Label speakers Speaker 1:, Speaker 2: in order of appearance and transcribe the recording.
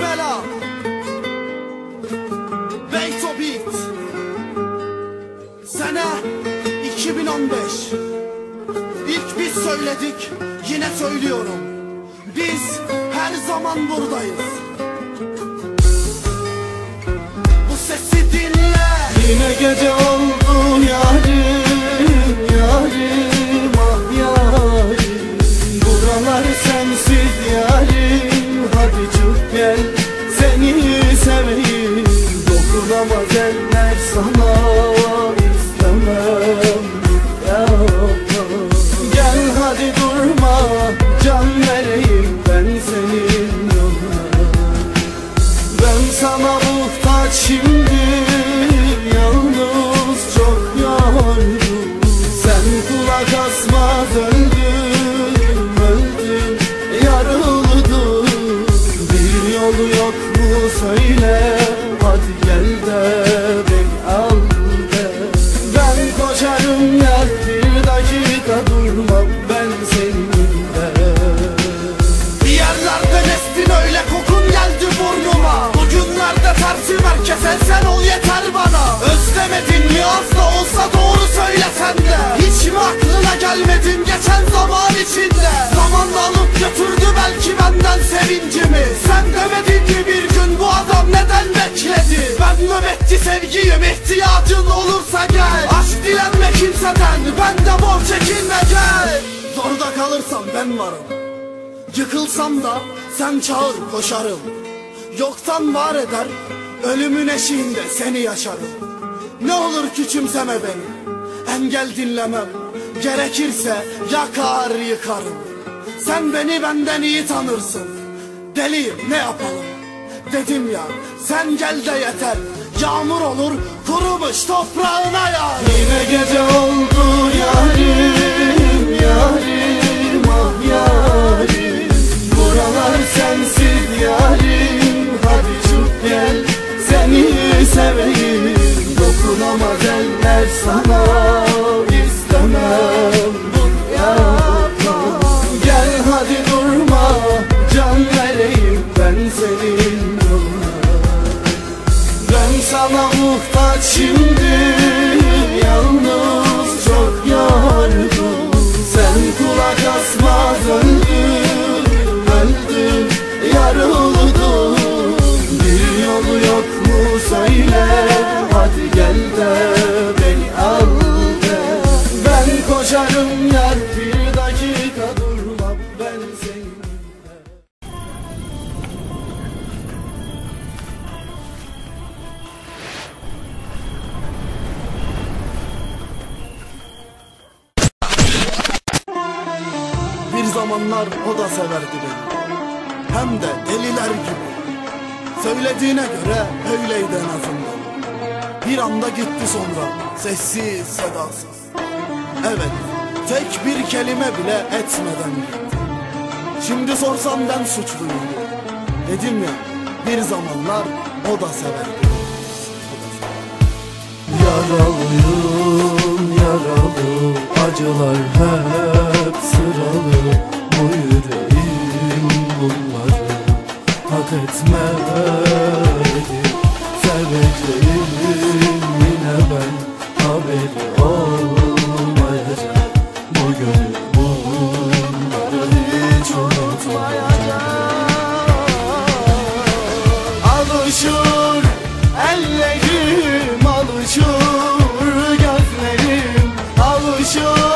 Speaker 1: bela. Beyto Beat Sene 2015 İlk biz söyledik yine söylüyorum. Biz her zaman buradayız. Bu sesi dinle.
Speaker 2: Yine gece oldu yarim, yarim, ah yarim Buralar sensiz yarim, vereyim ben senin yoluna. Ben sana muhtaç şimdi Yalnız çok yorgun Sen kulak asmaz öldün Öldün yarıldın. Bir yolu yok mu söyle Hadi gel de beni al de. Ben koşarım gel bir dakika durmam
Speaker 1: herkese sen ol yeter bana. Özlemedin mi az da olsa doğru söylesen de. Hiç mi aklına gelmedim geçen zaman içinde? Zamanla alıp götürdü belki benden sevincimi. Sen demedin mi bir gün bu adam neden bekledi? Ben nöbetçi sevgiyim ihtiyacın olursa gel. Aşk dilenme kimseden ben de bol çekinme gel. Zorda kalırsam ben varım. Yıkılsam da sen çağır koşarım. Yoktan var eder Ölümün eşiğinde seni yaşarım. Ne olur küçümseme beni. Engel dinlemem. Gerekirse yakar yıkarım. Sen beni benden iyi tanırsın. Deliyim ne yapalım? Dedim ya sen gel de yeter. Yağmur olur kurumuş toprağına yağar
Speaker 2: Yine gece oldu yarim, yarim, eller sana istemem. Yapma Gel hadi durma, can vereyim ben senin yoluna ben sana muhtaç şimdi Yalnız çok yorgun Sen kulak asmaz öldün Öldün yarıldın. Bir yolu yok mu söyle Hadi gel de
Speaker 1: zamanlar o da severdi beni. Hem de deliler gibi. Söylediğine göre öyleydi en azından. Bir anda gitti sonra Sessiz sedasız. Evet tek bir kelime bile etmeden gitti. Şimdi sorsam ben suçluyum. Dedim ya bir zamanlar o da severdi.
Speaker 2: Yaralıyım yaralı Acılar hep kralı bu yüreğim bunları hak etmedi. Seveceğim yine ben haberi olmayacak. Bu gönül bunları hiç unutmayacak Alışır ellerim alışır gözlerim alışır.